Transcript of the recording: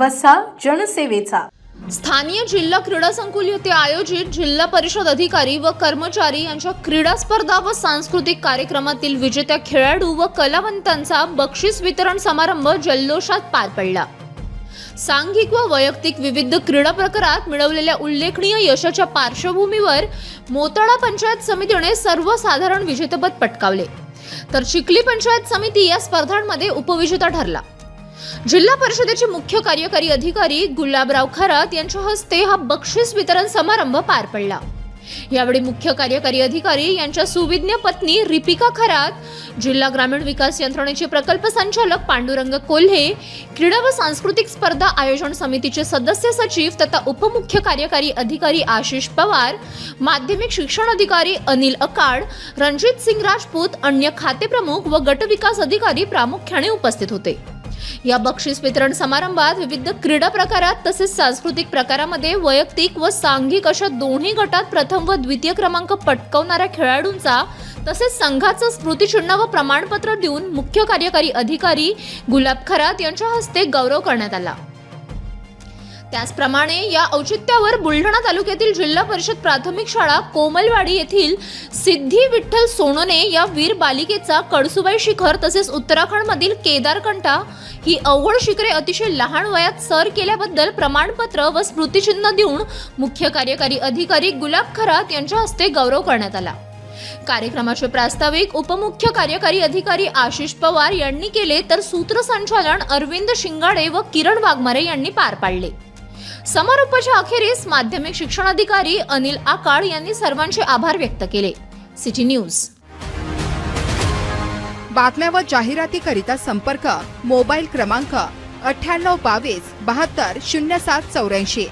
वसा जनसेवेचा. स्थानीय जिल्हा क्रीडा संकुल येथे आयोजित जिल्हा परिषद अधिकारी व कर्मचारी यांच्या क्रीडा स्पर्धा व सांस्कृतिक कार्यक्रमातील विजेत्या खेळाडू व कलावंतांचा बक्षीस वितरण समारंभ जल्लोषात पार पडला. सांघिक व वैयक्तिक विविध क्रीडा प्रकारात मिळवलेल्या उल्लेखनीय यशाच्या पार्श्वभूमीवर मोताळा पंचायत समितीने सर्वसाधारण विजेतेपद पटकावले. तर चिखली पंचायत समिती या स्पर्धांमध्ये उपविजेता ठरला. जिल्हा परिषदेचे मुख्य कार्यकारी अधिकारी गुलाबराव खरात यांच्या हस्ते हा बक्षीस वितरण समारंभ पार पडला. यावेळी मुख्य कार्यकारी अधिकारी यांच्या सुविज्ञ पत्नी रिपिका खरात जिल्हा ग्रामीण विकास यंत्रणेचे प्रकल्प संचालक पांडुरंग कोल्हे क्रीडा व सांस्कृतिक स्पर्धा आयोजन समितीचे सदस्य सचिव तथा उपमुख्य कार्यकारी अधिकारी आशिष पवार माध्यमिक शिक्षण अधिकारी अनिल अकाड रणजित सिंग राजपूत अन्य खाते प्रमुख व गट विकास अधिकारी प्रामुख्याने उपस्थित होते. या बक्षीस वितरण समारंभात विविध क्रीडा प्रकारात तसेच सांस्कृतिक प्रकारामध्ये वैयक्तिक व सांघिक अशा दोन्ही गटात प्रथम व द्वितीय क्रमांक पटकावणाऱ्या खेळाडूंचा तसेच संघाचं स्मृतिचिन्ह व प्रमाणपत्र देऊन मुख्य कार्यकारी अधिकारी गुलाब खरात यांच्या हस्ते गौरव करण्यात आला. त्याचप्रमाणे या औचित्यावर बुलढाणा तालुक्यातील जिल्हा परिषद प्राथमिक शाळा कोमलवाडी येथील सिद्धी विठ्ठल सोनोने या वीर बालिकेचा कडसुबाई शिखर तसेच उत्तराखंडमधील केदारकंठा ही अवघड शिखरे अतिशय लहान वयात सर केल्याबद्दल प्रमाणपत्र व स्मृतिचिन्ह देऊन मुख्य कार्यकारी अधिकारी गुलाब खरात यांच्या हस्ते गौरव करण्यात आला. कार्यक्रमाचे प्रास्ताविक उपमुख्य कार्यकारी अधिकारी आशिष पवार यांनी केले तर सूत्रसंचालन अरविंद शिंगाडे व किरण वाघमारे यांनी पार पाडले. समारोपाच्या अखेरीस माध्यमिक शिक्षणाधिकारी अनिल आकाळ यांनी सर्वांचे आभार व्यक्त केले. City news. बातम्या व जाहिरातीकरिता संपर्क मोबाईल क्रमांक अठ्ठ्याण्णव बावीस बहात्तर शून्य सात चौऱ्याऐंशी.